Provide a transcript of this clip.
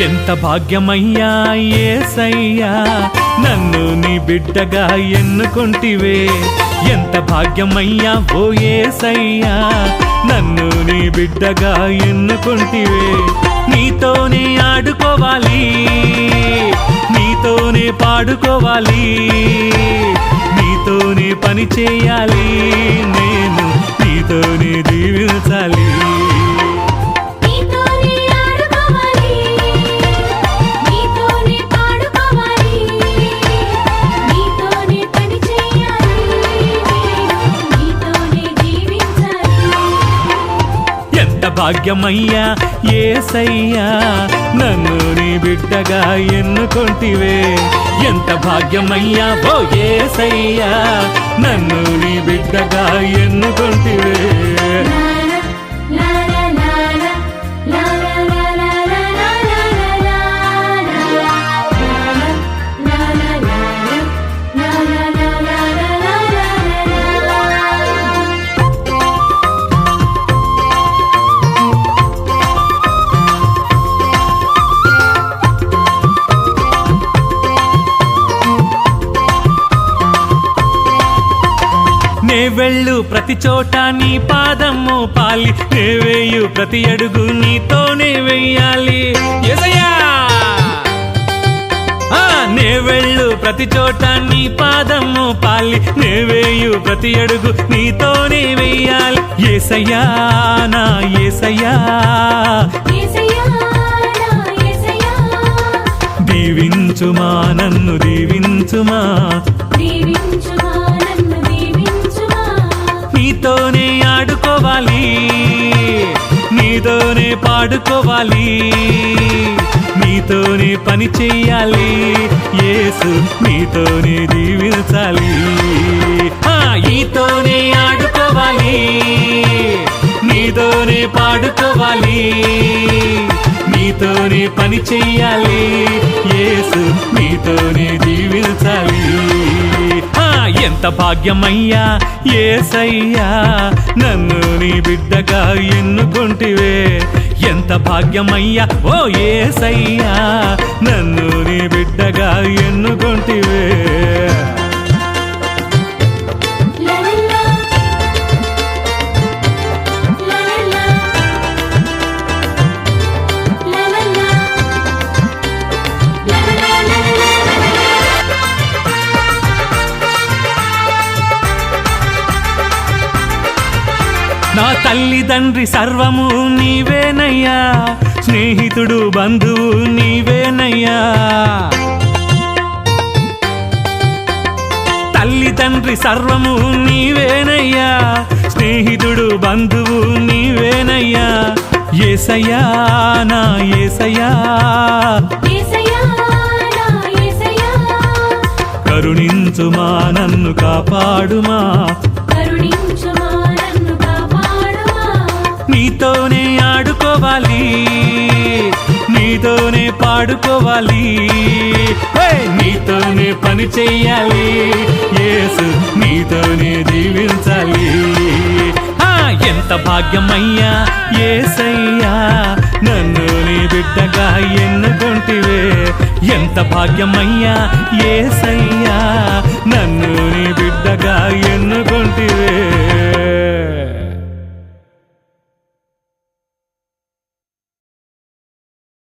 ఎంత భాగ్యమయ్యా ఏసయ్యా? నన్ను నీ బిడ్డగా ఎన్నుకొంటివే. ఎంత భాగ్యమయ్యా ఓ ఏసయ్యా? నన్ను నీ బిడ్డగా ఎన్నుకొంటివే. నీతోనే ఆడుకోవాలి. నీతోనే పాడుకోవాలి. నీతోనే పని చేయాలి. భాగ్యమయ్యా ఏసయ్యా నన్ను నీ బిడ్డగా ఎన్నుకొంటివే. ఎంత భాగ్యమయ్యా ఓ ఏసయ్యా నన్ను నీ బిడ్డగా ఎన్నుకొంటివే. నే వెళ్ళు ప్రతి చోట నీ పాదము పాలి నే వేయు ప్రతి అడుగు నీతోనే వెయ్యాలి యేసయ్యా! ఆ, నే వెళ్ళు ప్రతి చోట నీ పాదము పాలి నే వేయు ప్రతి అడుగు నీతోనే వెయ్యాలి ఏసయ్యా నా ఏసయ్యా! దీవించుమా నన్ను దీవించుమా! దీవించుమా! ఆడుకోవాలి. నీతోనే పని చెయ్యాలి. ఏసు నీతోనే జీవించాలి. ఈతోనే ఆడుకోవాలి. నీతోనే పాడుకోవాలి. నీతోనే పని చెయ్యాలి. ఏసు నీతోనే జీవించాలి. ఎంత భాగ్యమయ్యా ఏసయ్యా నన్ను నీ బిడ్డగా ఎన్నుకుంటివే. ఎంత భాగ్యమయ్యా? ఓ ఏసయ్యా నన్ను నీ బిడ్డగా ఎన్నుకుంటివే? నా తల్లిదండ్రి సర్వము నీవేనయ్యా. స్నేహితుడు బంధువు నీవేనయ్యా. తల్లిదండ్రి సర్వము నీవేనయ్యా. స్నేహితుడు బంధువు నీవేనయ్యా. ఏసయ్యా నా ఏసయ్యా. కరుణించుమా నన్ను కాపాడుమా. కరుణించుమా. నీతోనే ఆడుకోవాలి. నీతోనే పాడుకోవాలి. నీతోనే పని చెయ్యాలి. ఏసు నీతోనే జీవించాలి. ఆ, ఎంత భాగ్యమయ్యా ఏసయ్యా. నన్ను నీ బిడ్డగా ఎన్నుకుంటివే. ఎంత భాగ్యమయ్యా ఏసయ్యా.